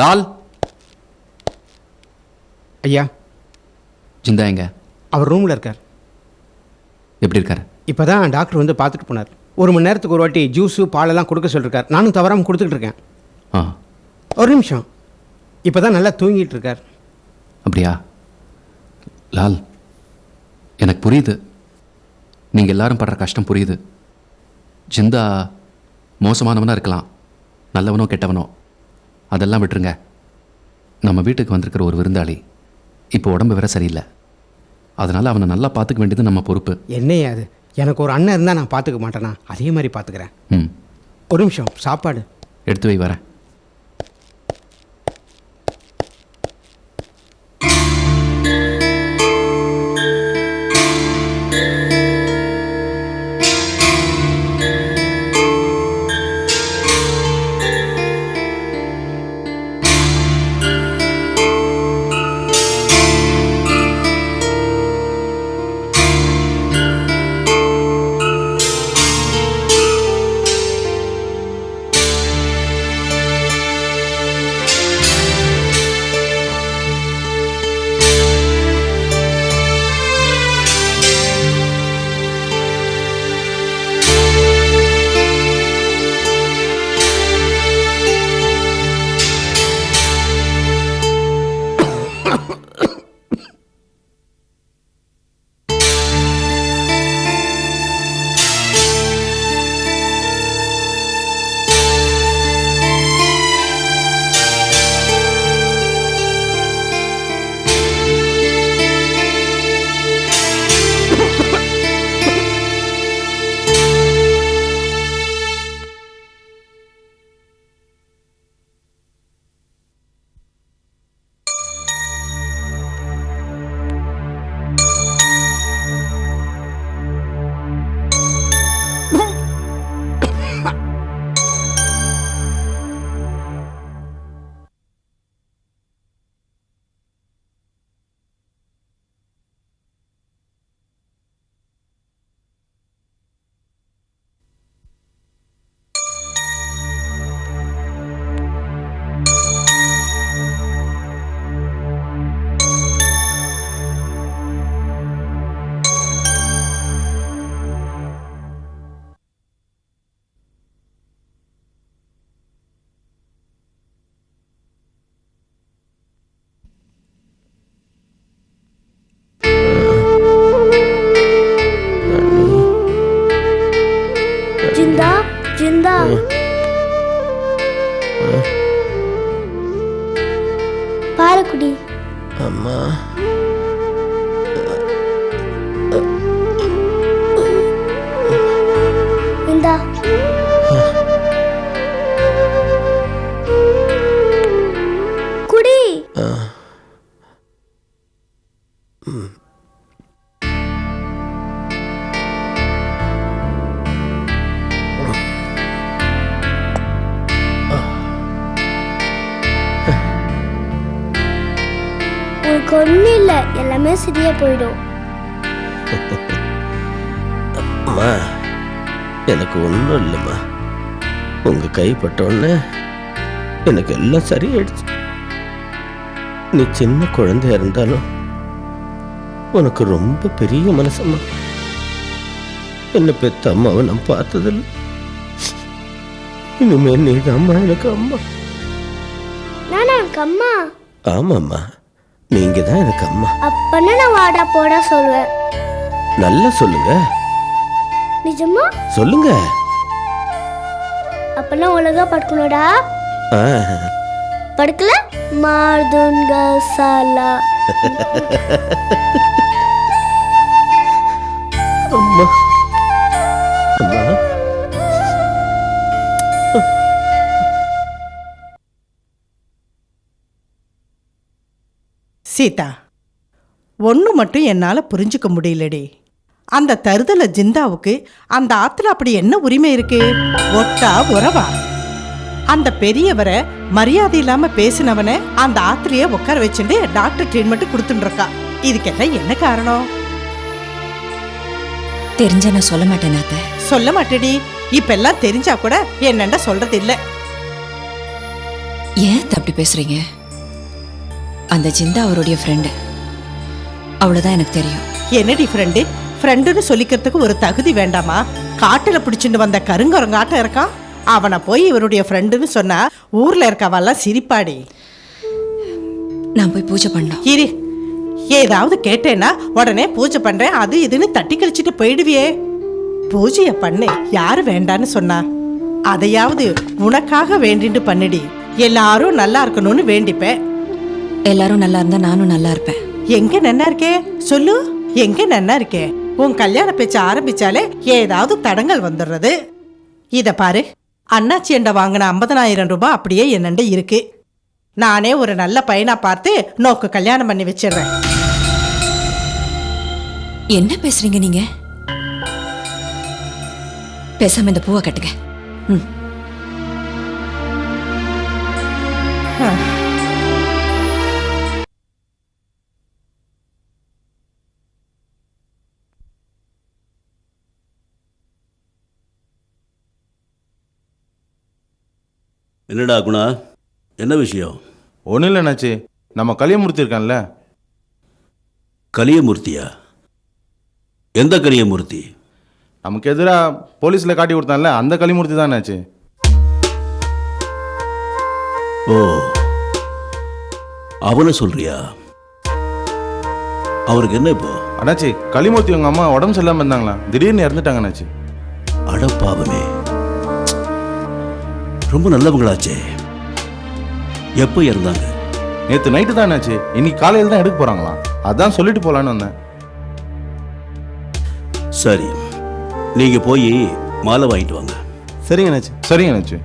லால்? ஐயா. ஜிந்தா எங்க? அவர் ரூமில் இருக்கார். எப்படி இருக்காரு? இப்போ தான் டாக்டர் வந்து பார்த்துட்டு போனார். ஒரு மணி நேரத்துக்கு ஒரு வாட்டி ஜூஸு பாலெல்லாம் கொடுக்க சொல்லியிருக்கார் நானும் தவறாமல் கொடுத்துக்கிட்டு இருக்கேன். ஆ. ஒரு நிமிஷம். இப்போ தான் நல்லா தூங்கிட்டு இருக்கார். அப்படியா? லால் எனக்கு புரியுது. நீங்கள் எல்லாரும் படுற கஷ்டம் புரியுது. ஜிந்தா மோசமானவனாக இருக்கலாம். நல்லவனோ கெட்டவனோ. அதெல்லாம் விட்டுருங்க. நம்ம வீட்டுக்கு வந்திருக்கிற ஒரு விருந்தாளி இப்போ உடம்பு வேற சரியில்லை. அதனால் அவனை நல்லா பார்த்துக்க வேண்டியது நம்ம பொறுப்பு. என்னையா அது? எனக்கு ஒரு அண்ணன் இருந்தால் நான் பார்த்துக்க மாட்டேனா? அதே மாதிரி பார்த்துக்கிறேன். ம். ஒரு நிமிஷம் சாப்பாடு. எடுத்து வை வரேன். ஒன்றும் இல்லைம்மா உங்க கைப்பட்ட உடனே எனக்கு எல்லாம் சரியாயிடுச்சு. நீ சின்ன குழந்தையா இருந்தாலும் உனக்கு ரொம்ப பெரிய மனசம்மா. என்ன பெத்த அம்மாவை நான் பார்த்ததில்லை. இனிமே நீ அம்மா எனக்கு அம்மா. நானா எனக்கு அம்மா? ஆமாம்மா. நீங்க தான் எனக்கு அம்மா. அப்பன்னு நான் வாடா போடா சொல்லுவேன். நல்லா சொல்லுங்க. நிஜமா? சொல்லுங்க. அப்பெல்லாம் ஒழுங்கா படுக்கணும்டா. படுக்கல? மார்துங்க சாலா. அம்மா. அம்மா. சீதா ஒன்று மட்டும் என்னால் புரிஞ்சுக்க முடியலடி. அந்த தருதல ஜிந்தாவுக்கு அந்த ஆத்துல அப்படி என்ன உரிமை இருக்கு? ஒட்டா உறவா? அந்த பெரியவரை மரியாதை இல்லாம பேசினவனை அந்த ஆத்திலேயே உட்கார வச்சுட்டு டாக்டர் ட்ரீட்மெண்ட் கொடுத்துட்டு இதுக்கெல்லாம் என்ன காரணம்? தெரிஞ்ச நான் சொல்ல மாட்டேன் சொல்ல மாட்டேடி. இப்ப எல்லாம் தெரிஞ்சா கூட என்னண்ட சொல்றது இல்ல ஏன் அப்படி பேசுறீங்க? அந்த ஜிந்தா அவருடைய ஃப்ரெண்டு அவ்வளவுதான் எனக்கு தெரியும். என்னடி ஃப்ரெண்டு ஃப்ரெண்டுன்னு சொல்லிக்கிறதுக்கு ஒரு தகுதி வேண்டாமா? காட்டுல பிடிச்சிட்டு வந்த கருங்குரங்காட்டம் இருக்கான் அவனை போய் இவருடைய ஃப்ரெண்டுன்னு சொன்னா ஊர்ல இருக்கவெல்லாம் சிரிப்பாடி. நான் போய் பூஜை பண்ணோம் இரு. ஏதாவது கேட்டேன்னா உடனே பூஜை பண்றேன் அது இதுன்னு தட்டி கழிச்சிட்டு போயிடுவியே. பூஜைய பண்ணு யாரு வேண்டான்னு சொன்னா. அதையாவது உனக்காக வேண்டிட்டு பண்ணுடி. எல்லாரும் நல்லா இருக்கணும்னு வேண்டிப்பேன். எல்லாரும் நல்லா இருந்தா நானும் நல்லா இருப்பேன். எங்க நன்னா இருக்கே? சொல்லு எங்க நன்னா இருக்கே? உன் கல்யாண பேச்ச ஆரம்பிச்சாலே ஏதாவது தடங்கள் வந்துடுறது. இத பாரு அண்ணாச்சி எண்ட வாங்கின ஐம்பதனாயிரம் ரூபாய் அப்படியே என்னண்ட இருக்கு. நானே ஒரு நல்ல பையனா பார்த்து நோக்கு கல்யாணம் பண்ணி வச்சிடுறேன். என்ன பேசுறீங்க நீங்க? பேசாம இந்த பூவை கட்டுங்க. ம். என்னடா குணா? என்ன விஷயம்? ஒன்றும் இல்லை அண்ணாச்சி. நம்ம கலியமூர்த்தி இருக்கான்ல. கலியமூர்த்தியா? எந்த கலியமூர்த்தி? நமக்கு எதிராக போலீஸில் காட்டி கொடுத்தான்ல அந்த கலிமூர்த்தி தான் அண்ணாச்சி. ஓ. அவனை சொல்றியா? அவருக்கு என்ன இப்போ? அண்ணாச்சி கலிமூர்த்தி உங்கள் அம்மா உடம்பு சரியில்லாமல் இருந்தாங்களா? திடீர்னு இறந்துட்டாங்க அண்ணாச்சி. அடப்பாவமே ரொம்ப நல்லவங்களாச்சே. எப்போ இறந்தாங்க? நேற்று நைட்டு தான் அண்ணாச்சி இன்னைக்கு காலையில் தான் எடுக்க போகிறாங்களாம் அதான் சொல்லிட்டு போகலான்னு வந்தேன். சரி. நீங்க போய் மாலை வாங்கிட்டு வாங்க. சரிங்க அண்ணாச்சி சரிங்க அண்ணாச்சி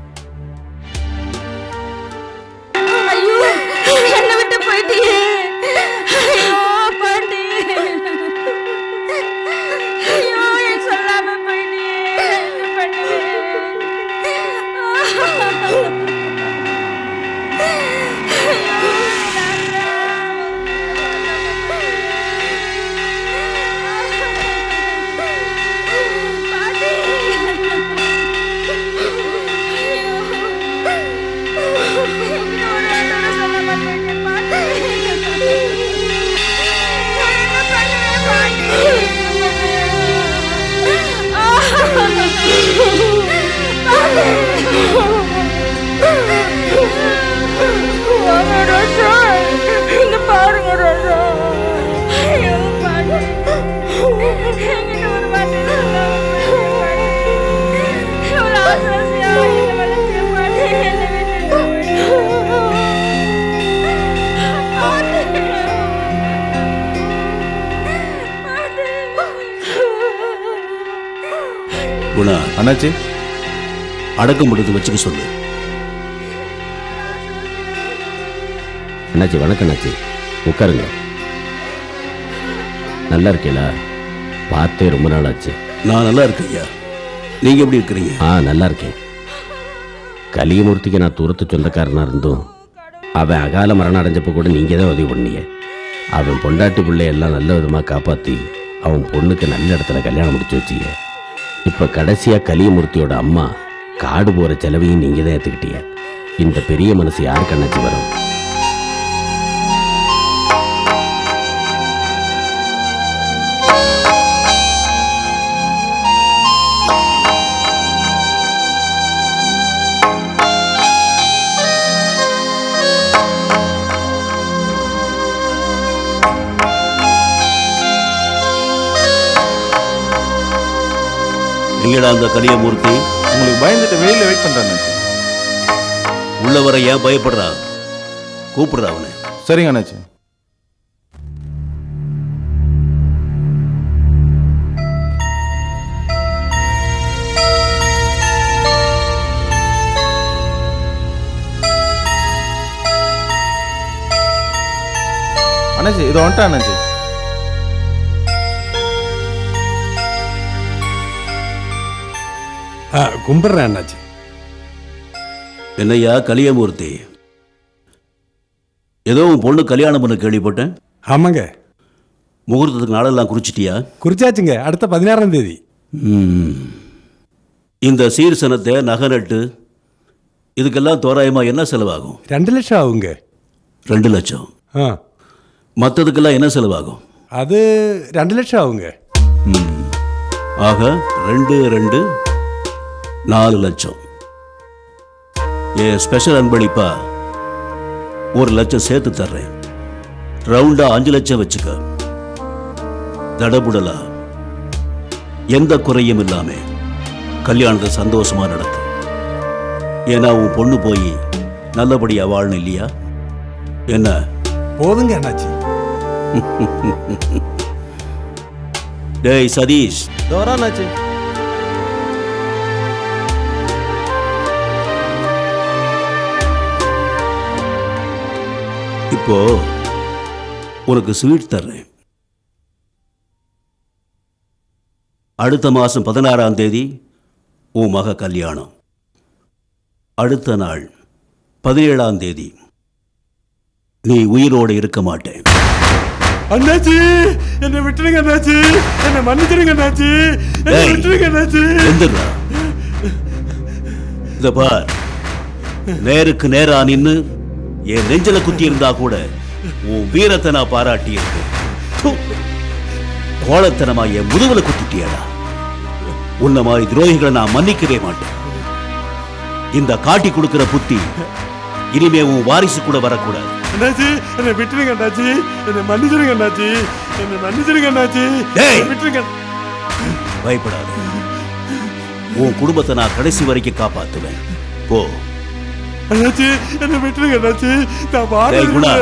அண்ணாச்சி அடக்கம் முடித்து வச்சுக்க சொல்லு. அண்ணாச்சி வணக்கம் அண்ணாச்சி. உட்காருங்க. நல்லா இருக்கீங்களா? பார்த்தே ரொம்ப நாள் ஆச்சு நான் நல்லா இருக்கேன் ஐயா. நீங்க எப்படி இருக்கிறீங்க? ஆ நல்லா இருக்கேன். கலியமூர்த்திக்கு நான் தூரத்து சொந்தக்காரனா இருந்தும் அவன் அகால மரணம் அடைஞ்சப்போ கூட நீங்கள் தான் உதவி பண்ணீங்க. அவன் பொண்டாட்டி பிள்ளை எல்லாம் நல்ல விதமாக காப்பாற்றி அவன் பொண்ணுக்கு நல்ல இடத்துல கல்யாணம் முடிச்சு வச்சீங்க. இப்போ கடைசியாக கலியமூர்த்தியோட அம்மா காடு போகிற செலவையும் நீங்கள் தான் ஏற்றுக்கிட்டீங்க இந்த பெரிய மனசு யாருக்கு அண்ணாச்சி வரும்? எங்கடா அந்த கலியமூர்த்தி உங்களுக்கு பயந்துட்டு வெளியில் வெயிட் அண்ணாச்சி உள்ள வர ஏன் பயப்படுறா? கூப்பிடுறா அவனை. சரிங்க அண்ணாச்சி. அண்ணாச்சி இது வந்துட்டா அண்ணாச்சி. கும்பிட்றேன் அண்ணாச்சி. என்னய்யா கலியமூர்த்தி? ஏதோ உன் பொண்ணு கல்யாணம் பண்ண கேள்விப்பட்டேன். ஆமாங்க. முகூர்த்தத்துக்கு நாளெல்லாம் குறிச்சிட்டியா? குறிச்சாச்சுங்க அடுத்த பதினாறாம் தேதி. ம். இந்த சீர்சனத்தை நகை நட்டு இதுக்கெல்லாம் தோராயமா என்ன செலவாகும்? ரெண்டு லட்சம் ஆகுங்க. ரெண்டு லட்சம்? ஆ. மற்றதுக்கெல்லாம் என்ன செலவாகும்? அது ரெண்டு லட்சம் ஆகுங்க. ம். ஆக ரெண்டு ரெண்டு நாலு லட்சம். என் ஸ்பெஷல் அன்பளிப்பா ஒரு லட்சம் சேர்த்து தர்றேன். ரவுண்டா அஞ்சு லட்சம் வச்சுக்க. தடபுடலா எந்த குறையும் இல்லாம கல்யாணத்தை சந்தோஷமா நடத்து. ஏன்னா உன் பொண்ணு போய் நல்லபடியா வாழணும் இல்லையா? என்ன? போதுங்க அண்ணாச்சி. டேய் சதீஷ். தோரா இப்போ உனக்கு ஸ்வீட் தர்றேன். அடுத்த மாதம் பதினாறாம் தேதி உன் மக கல்யாணம். அடுத்த நாள் பதினேழாம் தேதி நீ உயிரோடு இருக்க மாட்டேன். அண்ணாச்சி! என்னை விட்டுருங்க அண்ணாச்சி! என்னை மன்னிச்சிருங்க அண்ணாச்சி! என்னை. விட்டுருங்க அண்ணாச்சி! எந்திரா. இத பார். நேருக்கு நேரா நின்னு என் நெஞ்சில குத்தி இருந்தா கூட உன் வீரத்தை நான் பாராட்டி கோலத்தனமா என் முதுகுல குத்திட்டியடா. உன்ன மாதிரி துரோகிகளை நான் மன்னிக்கவே மாட்டேன். இந்த காட்டி கொடுக்கிற புத்தி இனிமே உன் வாரிசு கூட வரக்கூடாது. அண்ணாச்சி என்னை விட்டுருங்க அண்ணாச்சி. என்னை மன்னிச்சிருங்க அண்ணாச்சி. என்னை மன்னிச்சிருங்க அண்ணாச்சி. விட்டுருங்க. பயப்படாத. உன் குடும்பத்தை நான் கடைசி வரைக்கும் காப்பாத்துவேன். போ. அண்ணாச்சி என்னை விட்டுருங்க அண்ணாச்சி நான்.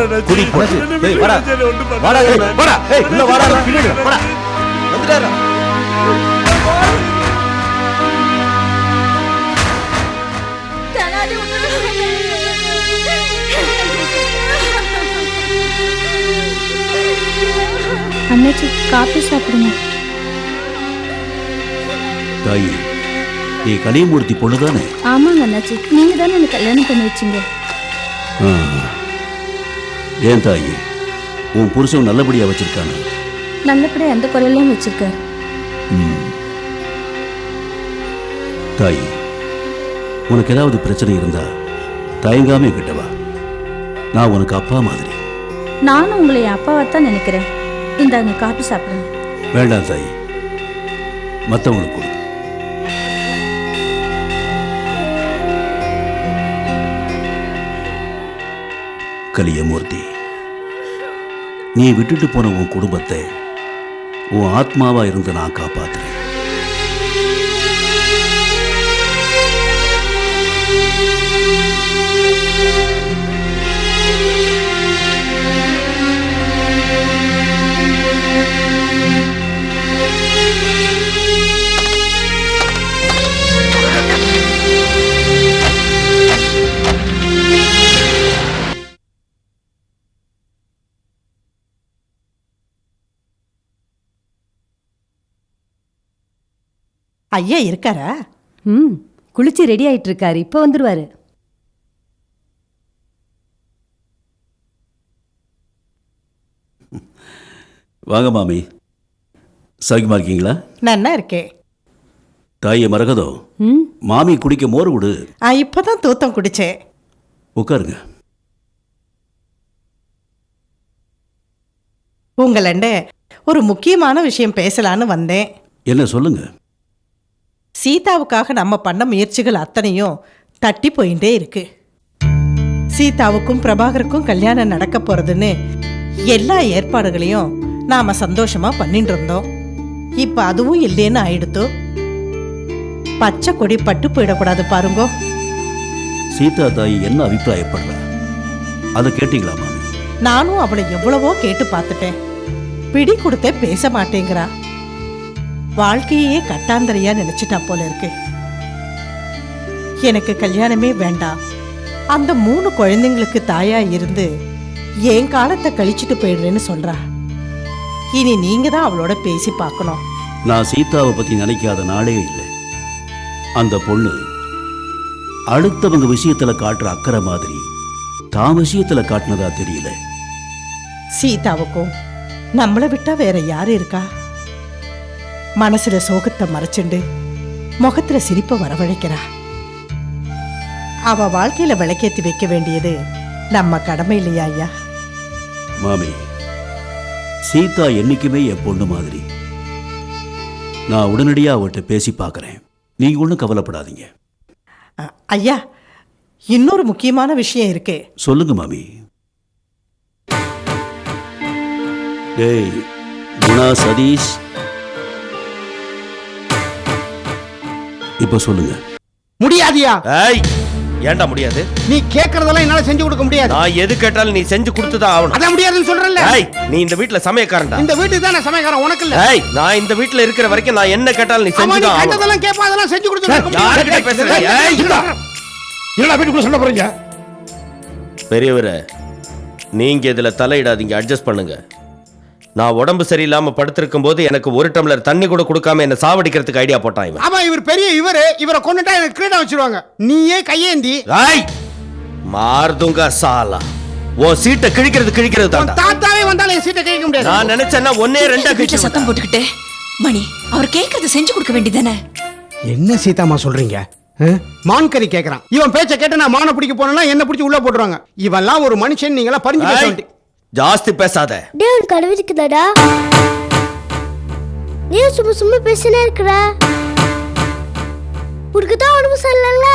என்னை விட்டுருங்க சாப்பிடுங்க. தாயி நீ கலியமூர்த்தி பொண்ணுதானே? ஆமாங்க அண்ணாச்சி. நீங்க தானே எனக்கு கல்யாணம் பண்ணி வச்சீங்க. ஏன் தாயி? உன் புருஷன் நல்லபடியா வச்சிருக்கானா? நல்லபடியா எந்த குறையிலையும் வச்சிருக்காரு. தாயி உனக்கு ஏதாவது பிரச்சனை இருந்தா தயங்காம என்கிட்ட வா. நான் உனக்கு அப்பா மாதிரி. நானும் உங்களை என் அப்பாவை தான் நினைக்கிறேன். இந்தாங்க காப்பி சாப்பிடுங்க. வேண்டாம் தாயி. மற்றவங்களுக்கு கொடு. கலியமூர்த்தி நீ விட்டுட்டு போன உன் குடும்பத்தை உன் ஆத்மாவா இருந்து நான் காப்பாத்துறேன். ஐயா இருக்காரா? ம் குளிச்சு ரெடி ஆயிட்டு இருக்காரு இப்போ வந்துருவாரு. வாங்க மாமி. சௌக்கியமா இருக்கீங்களா? நன்னா இருக்கேன் தாயை மரகதம் ம். மாமி குடிக்க மோர் விடு. ஆ இப்பதான் தூத்தம் குடிச்சேன். உட்காருங்க. உங்களண்ட ஒரு முக்கியமான விஷயம் பேசலான்னு வந்தேன். என்ன சொல்லுங்க? சீதாவுக்காக நம்ம பண்ண முயற்சிகள் அத்தனையும் தட்டி போயிட்டே இருக்கு. சீதாவுக்கும் பிரபாகருக்கும் கல்யாணம் நடக்க போறதுன்னு எல்லா ஏற்பாடுகளையும் நாம சந்தோஷமா பண்ணிட்டு இருந்தோம். இப்ப அதுவும் இல்லைன்னு ஆயிடுத்தோ. பச்சை கொடி பட்டு போயிடக்கூடாது பாருங்கோ. சீதா தாய் என்ன அபிப்பிராயப்படுறா? அதை கேட்டீங்களா நானும் அவளை எவ்வளவோ கேட்டு பார்த்துட்டேன். பிடி கொடுத்தே பேச மாட்டேங்கிறா. வாழ்க்கையே கட்டாந்தரையா நினைச்சிட்டா போல இருக்கு. எனக்கு கல்யாணமே வேண்டாம். அந்த மூணு குழந்தைங்களுக்கு தாயா இருந்து என் காலத்தை கழிச்சிட்டு போயிடுறேன்னு சொல்றா. இனி நீங்க தான் அவளோட பேசி பார்க்கணும். நான் சீதாவை பத்தி நினைக்காத நாளே இல்லை. அந்த பொண்ணு அடுத்தவங்க விஷயத்துல காட்டுற அக்கறை மாதிரி தான் விஷயத்துல காட்டினதா தெரியல. சீதாவுக்கும் நம்மளை விட்டா வேற யாரு இருக்கா? மனசுல சோகத்தை மறைச்சுண்டு முகத்துல சிரிப்பை வரவழைக்கிறா. அவ வாழ்க்கையில விளக்கேத்தி வைக்க வேண்டியது நம்ம கடமை இல்லையா ஐயா? மாமி சீதா என்னைக்குமே என் பொண்ணு மாதிரி. நான் உடனடியா அவட்ட பேசி பார்க்கறேன். நீங்க ஒன்றும் கவலைப்படாதீங்க. ஐயா இன்னொரு முக்கியமான விஷயம் இருக்கு. சொல்லுங்க மாமி. டேய் குணா சதீஷ் இப்ப சொல்லுங்க. முடியாதியா? ஏய் ஏன்டா முடியாது? நீ கேட்கறதெல்லாம் என்னால செஞ்சு கொடுக்க முடியாது. நான் எது கேட்டாலும் நீ செஞ்சு கொடுத்துதான் ஆகணும். அதான் முடியாதுன்னு சொல்றேன்ல. ஏய் நீ இந்த வீட்ல சமயக்காரன்டா. இந்த வீட்டுக்கு தான் நான் சமயக்காரன் உனக்கு இல்ல ஏய் நான் இந்த வீட்ல இருக்கிற வரைக்கும் நான் என்ன கேட்டாலும் நீ ஆமா நீ செஞ்சுதான் ஆகணும். கண்டதெல்லாம் கேட்பா அதெல்லாம் செஞ்சு கொடுத்து யாருக்கிட்ட பேசுற? ஏய். என்னடா வீட்டுக்குள்ள சொல்ல போறீங்க? பெரியவரே நீங்க இதுல தலையிடாதீங்க அட்ஜஸ்ட் பண்ணுங்க. நான் உடம்பு சரியில்லாம படுத்திருக்கும் போது எனக்கு ஒரு டம்ளர் தண்ணி கூட கொடுக்காம என்ன சாவடிக்கிறதுக்கு ஐடியா போட்டான் இவன் ஆமா இவர் பெரிய இவரு. இவரை கொண்டுட்டா எனக்கு கிரீடம் வச்சிருவாங்க. நீயே கையேந்தி. ஏய் மார்துங்க சாலா. உன் சீட்டை கிழிக்கிறது கிழிக்கிறது தான்டா தாத்தாவே வந்தாலும் என் சீட்டை கேட்க முடியாது. நான் நினைச்சேன்னா ஒன்னே ரெண்டா கிழிச்சு சத்தம் போட்டுக்கிட்டு மணி அவர் கேட்கறத செஞ்சு கொடுக்க வேண்டியதானே என்ன சீதாமா சொல்றீங்க? ஆ? மான் கறி கேக்குறான். இவன் பேச்ச கேட்டு நான் மானை பிடிக்க போனேன்னா என்ன பிடிச்சி உள்ள போட்டுருவாங்க. இவன்லாம் ஒரு மனுஷன் நீங்களா பறிஞ்சு ஜாஸ்தி பேசாத. டே உனக்கு அறிவிக்குதாடா நீ சும்மா சும்மா பேசினே இருக்கிற? உனக்கு தான் உடம்பு சரியில்லைல்ல?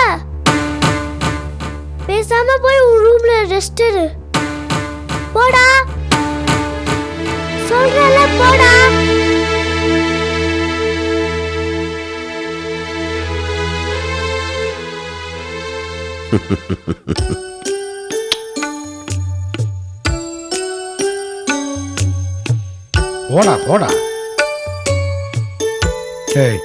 பேசாம போய் உன் ரூம்ல ரெஸ்ட் எடு. போடா. சொல்றல போடா. போடா போடா. ஏய்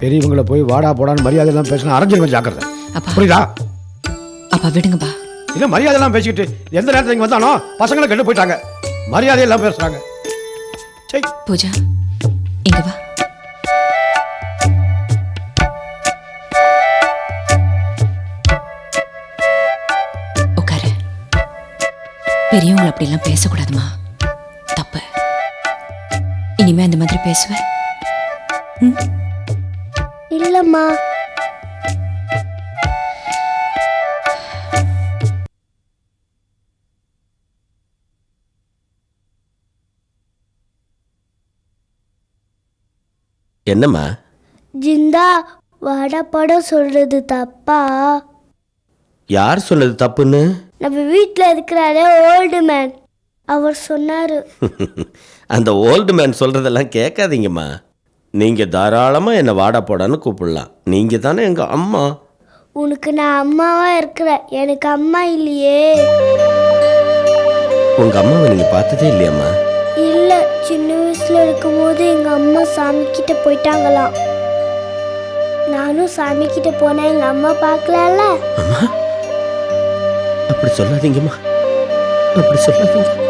பெரியவங்கள போய் வாடா போடான்னு மரியாதை எல்லாம் பேசினா அரைஞ்சிருவேன் ஜாக்கிரதை. அப்பா. புரியுதா? அப்பா விடுங்கப்பா. இல்ல மரியாதை எல்லாம் பேசிக்கிட்டு எந்த நேரத்துல இங்க வந்தானோ பசங்களை கெட்டு போயிட்டாங்க. மரியாதை எல்லாம் பேசுறாங்க. சை பூஜா இங்க வா. உட்காரு. பெரியவங்களை அப்படிலாம் பேசக்கூடாதுமா. மாதிரி பேசுவேன்? இல்லம்மா. என்னம்மா? ஜிந்தா வாடா படம் சொல்றது தப்பா? யார் சொன்னது தப்புன்னு? நம்ம வீட்டில் இருக்கிறாரே ஓல்டு மேன் அவர் சொன்னாரு. அந்த ஓல்டு மேன் சொல்றதெல்லாம் கேட்காதீங்கம்மா. நீங்க தாராளமா என்ன வாடா போடான்னு கூப்பிடலாம். நீங்க தானே எங்க அம்மா. உனக்கு நான் அம்மாவா இருக்கிறேன். எனக்கு அம்மா இல்லையே. உங்க அம்மாவை நீங்க பார்த்ததே இல்லையாம்மா? இல்ல சின்ன வயசுல இருக்கும்போது எங்க அம்மா சாமி கிட்ட போயிட்டாங்களாம் நானும் சாமி கிட்ட போனேன் எங்க அம்மா பார்க்கலல்ல அப்படி சொல்லாதீங்கம்மா. அப்படி சொல்லாதீங்க.